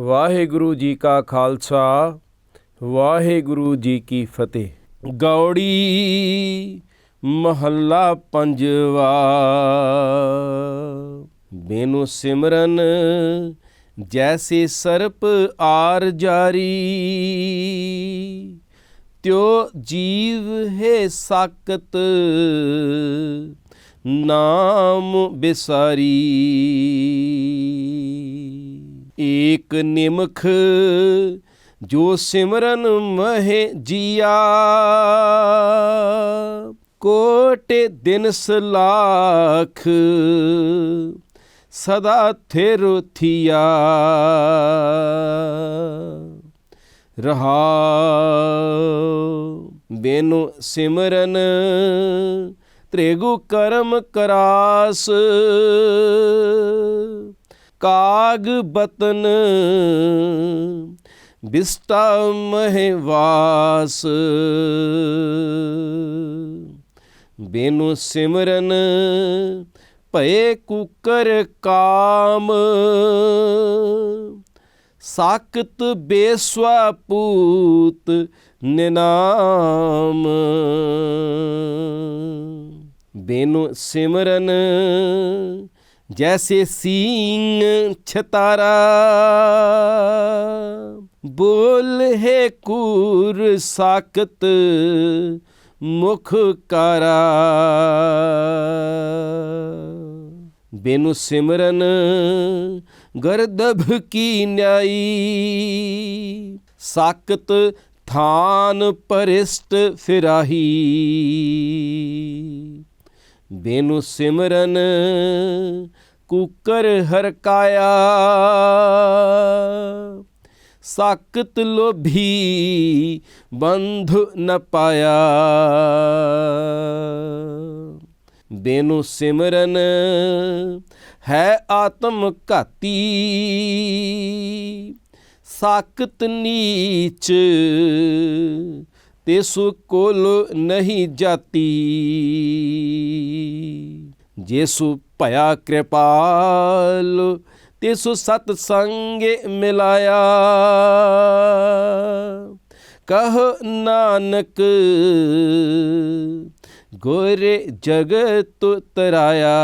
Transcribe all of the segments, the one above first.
ਵਾਹਿਗੁਰੂ ਜੀ ਕਾ ਖਾਲਸਾ, ਵਾਹਿਗੁਰੂ ਜੀ ਕੀ ਫਤਿਹ। ਗੌੜੀ ਮਹੱਲਾ ਪੰਜਵਾ ਬੇਨੂ ਸਿਮਰਨ ਜੈਸੇ ਸਰਪ ਆਰ ਜਾਰੀ, ਤਿਉ ਜੀਵ ਹੈ ਸਾਕਤ ਨਾਮ ਬਿਸਾਰੀ। ਏਕ ਨਿਮਖ, ਜੋ ਸਿਮਰਨ ਮਹਿ ਜੀਆ। ਕੋਟੇ ਦਿਨ ਸਲਾਖ ਸਦਾ ਥਿਰ ਥੀਆ। ਰਹਾ, ਬੇਨੁ ਸਿਮਰਨ, ਤ੍ਰਿਗੁ ਕਰਮ ਕਰਾਸ। ਕਾਗ ਬਤਨ, ਬਿਸਟਾ ਮਹਿਵਾਸ ਬੇਨੂ ਸਿਮਰਨ ਭਏ ਕੁਕਰ ਕਾਮ ਸਾਕਤ ਬੇਸਵਾ ਪੂਤ ਨਿਨਾਮ। ਬੇਨੂ ਸਿਮਰਨ ਜੈਸੇ ਸੀਂਗ ਛਤਾਰਾ ਬੋਲ ਹੈ ਕੂਰ ਸਾਕਤ ਮੁਖ ਕਾਰਾ ਬੇਨੂ ਸਿਮਰਨ ਗਰਦਭ ਕੀ ਨਿਆਈ ਸਾਕਤ ਥਾਨ ਪਰਿਸ਼ਟ ਫਿਰਾਹੀ ਬੇਨੂ ਸਿਮਰਨ ਕੁਕਰ ਹਰਕਾਇਆ। ਸਾਕਤ ਲੋਭੀ ਬੰਧ ਨ ਪਾਇਆ। ਬੇਨੂ ਸਿਮਰਨ ਹੈ ਆਤਮ ਘਾਤੀ। ਸਾਕਤ ਨੀਚ ਤਿਸੁ ਕੋਲ ਨਹੀਂ ਜਾਤੀ। ਜੇਸੁ ਭਇਆ ਕਿਰਪਾਲ, ਤਿਸੁ ਸਤ ਸੰਗੇ ਮਿਲਾਇਆ। ਕਹ ਨਾਨਕ, ਗੋਰੇ ਜਗਤ ਤਰਾਇਆ।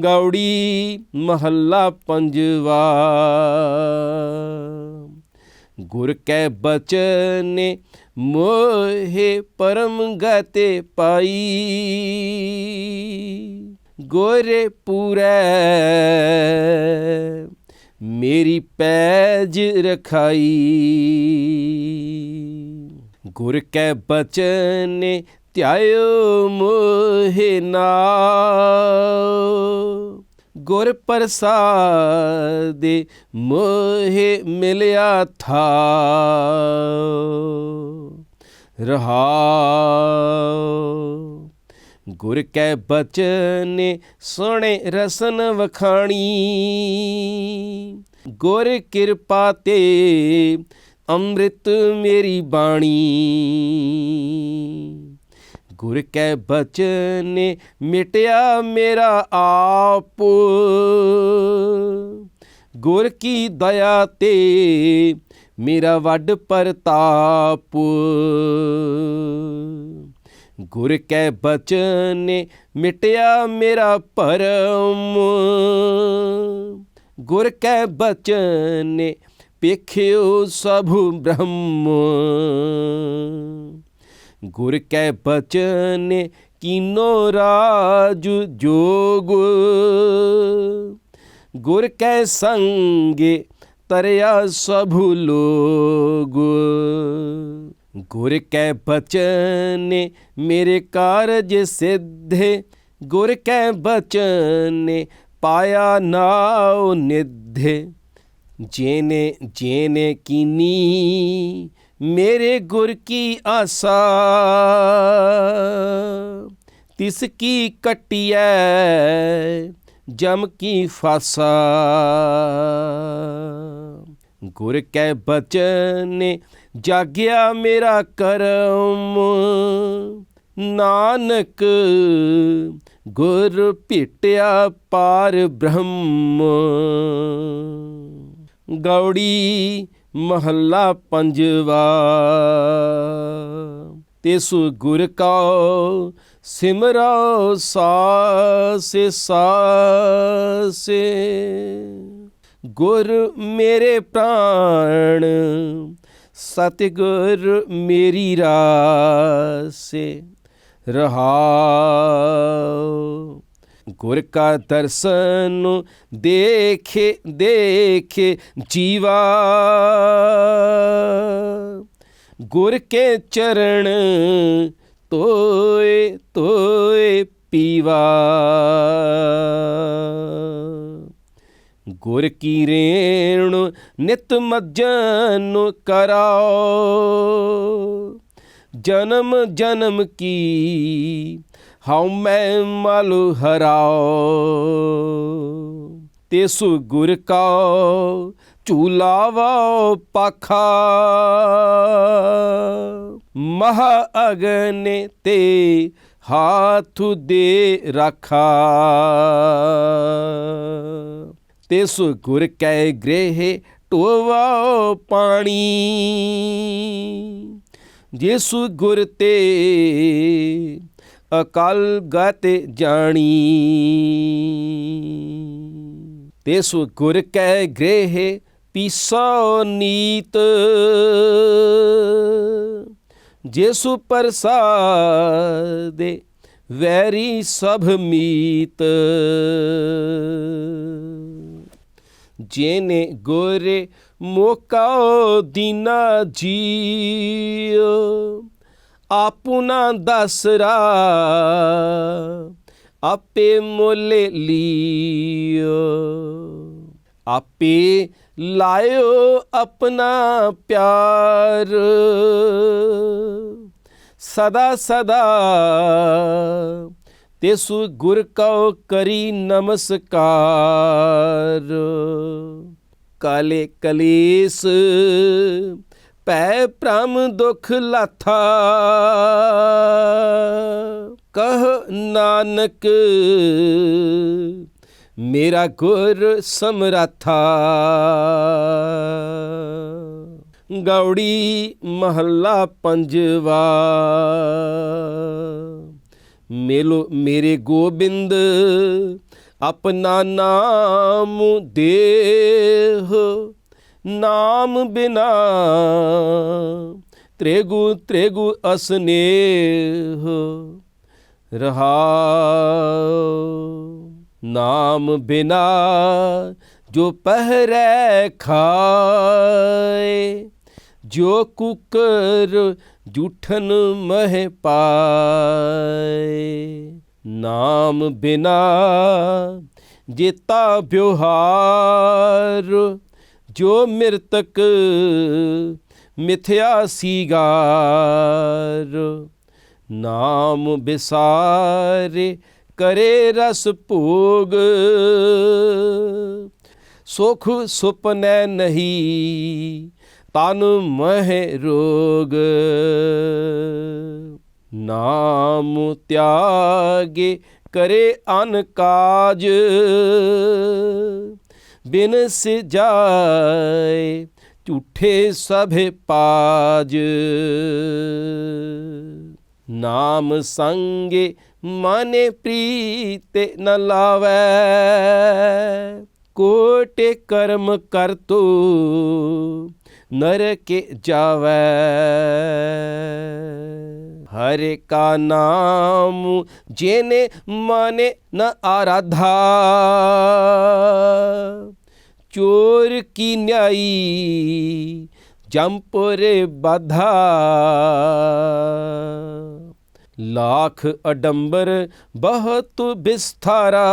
ਗੌੜੀ ਮਹੱਲਾ ਪੰਜਵਾ। ਗੁਰ ਕੈ ਬਚਨੇ ਮੋਹਿ ਪਰਮ ਗਤੇ ਪਾਈ। ਗੋਰੇ ਪੂਰੈ, ਮੇਰੀ ਪੈਜ ਰਖਾਈ। ਗੁਰ ਕੈ ਬਚਨੇ ਧਿਆਇਓ ਮੋਹਿ ਨਾ ਗੁਰ ਪ੍ਰਸਾਦੇ ਮੋਹਿ ਮਿਲਿਆ ਥਾ। ਰਹਾਉ ਗੁਰ ਕੈ ਬਚਨੇ ਸੋਹਣੇ ਰਸਨ ਵਖਾਣੀ। ਗੁਰ ਕਿਰਪਾ ਤੇ ਅੰਮ੍ਰਿਤ ਮੇਰੀ ਬਾਣੀ। ਗੁਰ ਕੈ ਬਚਨ ਮਿਟਿਆ ਮੇਰਾ ਆਪ। ਗੁਰ ਕੀ ਦਇਆ ਤੇ ਮੇਰਾ ਵੱਡ ਪ੍ਰਤਾਪ। ਗੁਰ ਕੈ ਬਚਨ ਮਿਟਿਆ ਮੇਰਾ ਪਰਮ। ਗੁਰ ਕੈ ਬਚਨੇ ਪੇਖਿਓ ਸਭ ਬ੍ਰਹਮ। ਗੁਰ ਕੈ ਬਚਨੇ, ਕੀਨੋ ਰਾਜ ਜੋਗ। ਗੁਰ ਕੈ ਸੰਗ, ਤਰਿਆ ਸਭ ਲੋਗ। ਗੁਰ ਕੈ ਬਚਨੇ, ਮੇਰੇ ਕਾਰਜ ਸਿੱਧੇ। ਗੁਰ ਕੈ ਬਚਨ, ਪਾਇਆ ਨਾਉ ਨਿਧੇ। ਜੇਨੇ ਜੇਨੇ ਕੀਨੀ ਮੇਰੇ ਗੁਰ ਕੀ ਆਸਾ? ਤਿਸ ਕੀ ਕਟਿਐ? ਜਮ ਕੀ ਫਾਸਾ? ਗੁਰ ਕੈ ਬਚਨੇ ਜਾਗਿਆ ਮੇਰਾ ਕਰਮ। ਨਾਨਕ ਗੁਰ ਭੇਟਿਆ ਪਾਰ ਬ੍ਰਹਮ। ਗੌੜੀ ਮਹੱਲਾ ਪੰਜਵਾ। ਤਿਸੁ ਗੁਰ ਕਾ ਸਿਮਰੋ ਸਾਸੇ ਸਾਸੇ। ਗੁਰ ਮੇਰੇ ਪ੍ਰਾਣ, ਸਤਿਗੁਰ ਮੇਰੀ ਰਾਸੇ। ਰਹਾਉ ਗੁਰ ਕਾ ਦਰਸ਼ਨ ਦੇਖੇ ਦੇਖੇ ਜੀਵਾ। ਗੁਰ ਕੇ ਚਰਨ ਤੋਏ ਤੋਏ ਪੀਵਾ। ਗੁਰ ਕੀ ਰੇਣ ਨਿਤ ਮੱਜਨ ਕਰਾਓ। ਜਨਮ ਜਨਮ ਕੀ ਹਉ ਮੈਂ ਮਲ ਹਰਾਓ ਤਿਸੁ ਗੁਰ ਕਾ ਝੂਲਾਵਾ ਪਾਖਾ। ਮਹਾ ਅਗਨੇ ਤੇ ਹਾਥ ਦੇ ਰਾਖਾ। ਤਿਸ ਗੁਰ ਕੈ ਗ੍ਰਹਿ ਟੋਵਾ ਪਾਣੀ। ਜਿਸ ਗੁਰ ਤੇ ਅਕਲ ਗਤ ਜਾਣੀ। ਤਿਸੁ ਗੁਰ ਕੈ ਗ੍ਰਹਿ ਪੀਸੋ ਨੀਤ। ਜਿਸੁ ਪ੍ਰਸਾਦੇ ਵੈਰੀ ਸਭ ਮੀਤ। ਜੇਨੇ ਗੋਰੇ ਮੋਕਾਓ ਦੀਨਾ ਜੀਓ ਆਪੁਨਾ ਦਸਰਾ ਆਪੇ ਮੁੱਲ ਲਿਓ। ਆਪੇ ਲਾਇਓ ਆਪਣਾ ਪਿਆਰ। ਸਦਾ ਸਦਾ ਤਿਸੁ ਗੁਰ ਕਉ ਕਰੀ ਨਮਸਕਾਰ। ਕਾਲੇ ਕਲੇਸ ਪੈ ਪ੍ਰਮ ਦੁਖ ਲਾਥਾ। ਕਹ ਨਾਨਕ, ਮੇਰਾ ਗੁਰ ਸਮਰਾਥਾ। ਗੌੜੀ ਮਹੱਲਾ ਪੰਜਵਾ। ਮੇਲੋ, ਮੇਰੇ ਗੋਬਿੰਦ, ਆਪਣਾ ਨਾਮ ਦੇਹ। ਨਾਮ ਬਿਨਾ ਤ੍ਰੇਗੂ ਤ੍ਰੇਗੂ ਅਸਨੇਹ ਰਹਾਉ। ਨਾਮ ਬਿਨਾ ਜੋ ਪਹਿਰੇ ਖਾਏ, ਜੋ ਕੁਕਰ ਜੂਠਨ ਮਹਿ ਪਾਏ। ਨਾਮ ਬਿਨਾ ਜੇਤਾ ਬਿਵਹਾਰ ਜੋ ਮਿਰਤਕ ਮਿਥਿਆ ਸੀਗਾਰ, ਨਾਮ ਬਿਸਾਰੇ ਕਰੇ ਰਸ ਭੋਗ। ਸੁਖ ਸੁਪਨੇ ਨਹੀਂ, ਤਨ ਮਹਿ ਰੋਗ। ਨਾਮ ਤਿਆਗੇ ਕਰੇ ਅਨ ਕਾਜ। ਬਿਨ ਜਾਏ ਝੂਠੇ ਸਭੇ ਪਾਜ। ਨਾਮ ਸੰਗੇ ਮਾਨੇ ਪ੍ਰੀਤੇ ਨ ਲਾਵੈ। ਕੋਟੇ ਕਰਮ ਕਰ ਤੋ, ਨਰਕੇ ਜਾਵੈ। ਹਰੇ ਕਾ ਨਾਮ ਜੇਨੇ ਮਾਨੇ ਨ ਆਰਾਧਾ। ਚੋਰ ਕੀ ਨਿਆਈ ਜੰਪੁਰੇ ਬਾਧਾ ਲਾਖ ਅਡੰਬਰ ਬਹੁਤ ਬਿਸਥਾਰਾ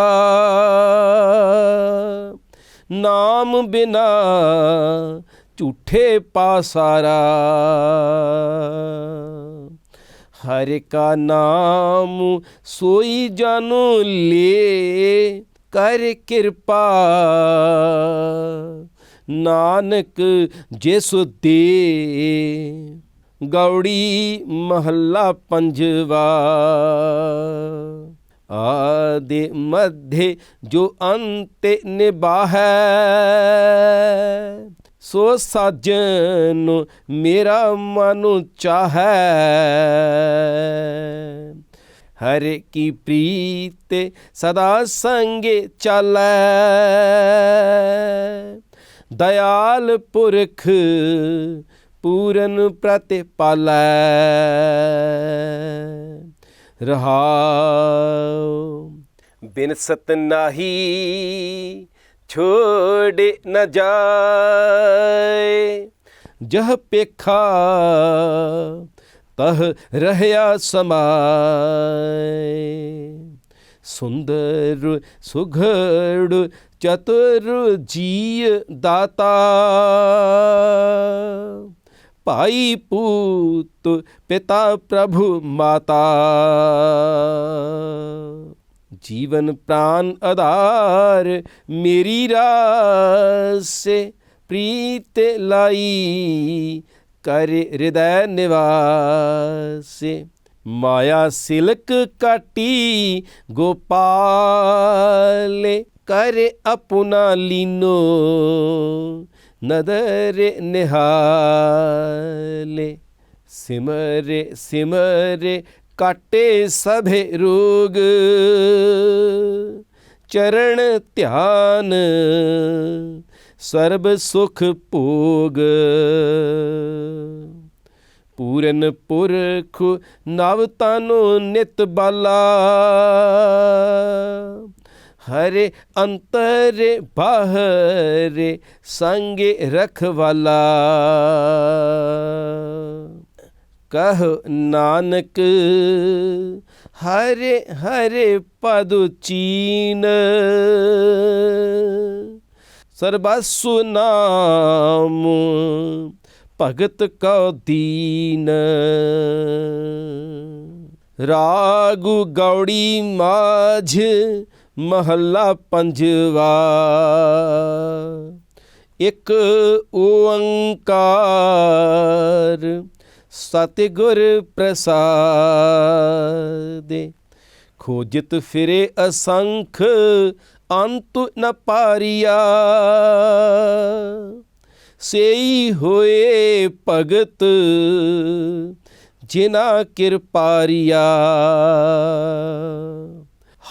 ਨਾਮ ਬਿਨਾ ਝੂਠੇ ਪਾਸਾਰਾ ਹਰ ਕਾ ਨਾਮ ਸੋਈ ਜਾਨੂ ਲੇ ਕਰ ਕਿਰਪਾ। ਨਾਨਕ ਜਿਸ ਦੇ ਗੌੜੀ ਮਹੱਲਾ ਪੰਜਵਾ, ਆਦੇ ਮਧੇ ਜੋ ਅੰਤ ਨਿਬਾਹੈ ਸੋ ਸਾਜਨ ਮੇਰਾ ਮਨ ਚਾਹੈ। ਹਰੇ ਕੀ ਪ੍ਰੀਤ ਸਦਾ ਸੰਗੇ ਚਾਲੈ। ਦਇਆਲ ਪੁਰਖ ਪੂਰਨ ਪ੍ਰਤਿਪਾਲੈ। ਰਹਾਉ ਬਿਨ ਸਤ ਨਾਹੀ ਛੋੜ ਨ ਜਾਏ। ਜਹ ਪੇਖਾ ਤਹ ਰਹਿਆ ਸਮਾਏ। ਸੁੰਦਰ ਸੁਘੜ ਚਤੁਰ ਜੀ ਦਾਤਾ। ਭਾਈ ਪੂਤ ਪਿਤਾ ਪ੍ਰਭੂ ਮਾਤਾ। ਜੀਵਨ ਪ੍ਰਾਨ ਆਧਾਰ ਮੇਰੀ ਰਾਸੇ ਪ੍ਰੀਤ ਲਾਈ। ਕਰ ਹਿਰਦੈ ਨਿਵਾਸੇ, ਮਾਇਆ ਸਿਲਕ ਕਾਟੀ ਗੋਪਾਲੇ, ਕਰ ਆਪਣਾ ਲੀਨੋ ਨਦਰ ਨਿਹਾਲੇ। ਸਿਮਰੇ ਸਿਮਰੇ ਕਾਟੇ ਸਭੇ ਰੋਗ, ਚਰਨ ਧਿਆਨ ਸਰਬ ਸੁਖ ਭੋਗ ਪੂਰਨ ਪੁਰਖ ਨਵ ਤਨੁ ਨਿਤ ਬਾਲਾ। ਹਰੇ ਅੰਤਰ ਬਾਹਰੇ ਸੰਗੇ ਰਖਵਾਲਾ। ਕਹ ਨਾਨਕ, ਹਰੇ ਹਰੇ ਪਦ ਚੀਨ। ਸਰਬਸੁ ਨਾਮ ਭਗਤ ਕਉ ਦੀਨ। ਰਾਗੁ ਗੌੜੀ ਮਾਝ, ਮਹੱਲਾ ਪੰਜਵਾ। ਇਕ ਓੰਕਾਰ, ਸਤਿਗੁਰ ਪ੍ਰਸਾਦੇ। ਖੋਜਤ ਫਿਰੇ ਅਸੰਖ ਅੰਤ ਨ ਪਾਰੀਆ। ਸੇਈ ਹੋਏ ਭਗਤ, ਜਿਨਾ ਕਿਰਪਾਰੀਆ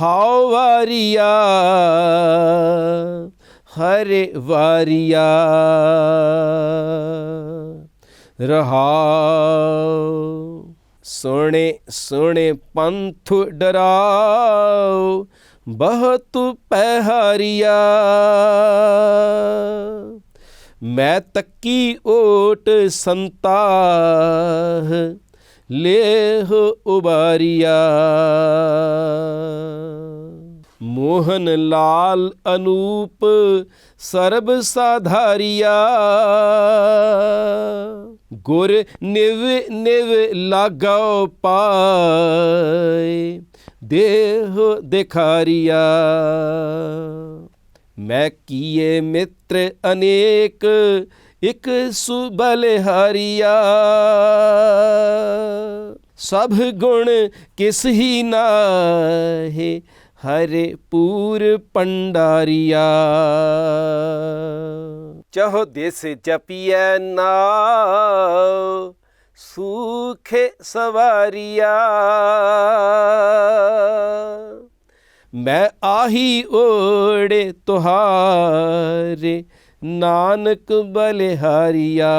ਹਾਉ ਵਾਰੀਆ, ਹਰੇ ਵਾਰੀਆ। ਰਹਾਉ, ਸੋਹਣੇ ਸੋਹਣੇ ਪੰਥ ਡਰਾਉ। ਬਹੁਤ ਪਹਿਹਾਰੀਆ ਮੈਂ ਤੱਕੀ ਓਟ ਸੰਤਾਹ, ਲੇਹ ਉਬਾਰੀਆ। ਮੋਹਨ ਲਾਲ ਅਨੂਪ ਸਰਬ ਸਾਧਾਰੀਆ। ਗੁਰ ਨਿਵ ਨਿਵ ਲਾਗਾਓ ਪਾਏ। ਦੇਹ ਦਿਖਾਰੀਆ। ਮੈਂ ਕੀਏ ਮਿੱਤਰ ਅਨੇਕ, ਇਕ ਸੁਬਲਿਹਾਰੀਆ ਸਭ ਗੁਣ ਕਿਸ ਹੀ ਨਾਹੇ, ਹਰੇ ਪੂਰ ਪੰਡਾਰੀਆ। ਚਹੋ ਦੇਸ ਜਪੀਐ ਨਾ ਸੂਖੇ ਸਵਾਰੀਆ। ਮੈਂ ਆਹੀ ਓੜੇ ਤੁਹਾਰੇ, ਨਾਨਕ ਬਲਿਹਾਰੀਆ।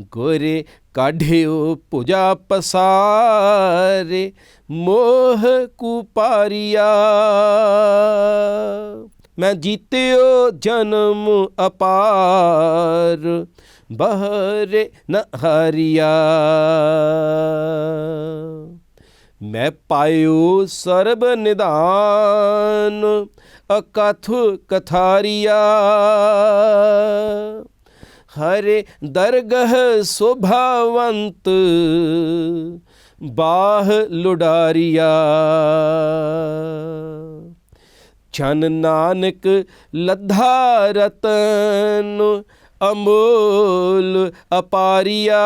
ਗੋਰੇ ਕਾਢਿਓ ਪੂਜਾ ਪਸਾਰੇ, ਮੋਹ ਕੁਪਾਰੀਆ। ਮੈਂ ਜੀਤਿਓ ਜਨਮ ਅਪਾਰ ਬਹਰੇ ਨ ਮੈਂ ਪਾਇਓ ਸਰਬ ਨਿਦਾਨ ਅਕਥ ਕਥਾਰੀਆ। ਹਰੇ ਦਰਗਹ ਸੁਭਾਵੰਤ, ਬਾਹ ਲੁਡਾਰੀਆ। ਛਨ ਨਾਨਕ ਲੱਧਾ ਰਤਨ ਅਮੋਲ ਅਪਾਰੀਆ।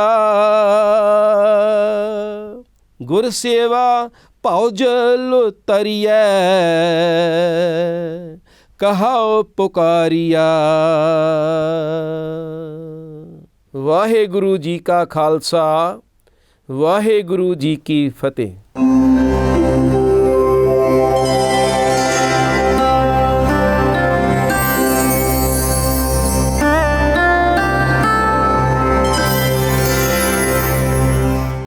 ਗੁਰ ਸੇਵਾ ਭਉ ਜਲ ਤਰੀਐ, ਕਹਾਉ ਪੁਕਾਰੀਆ। ਵਾਹਿਗੁਰੂ ਜੀ ਕਾ ਖਾਲਸਾ, ਵਾਹਿਗੁਰੂ ਜੀ ਕੀ ਫਤਿਹ।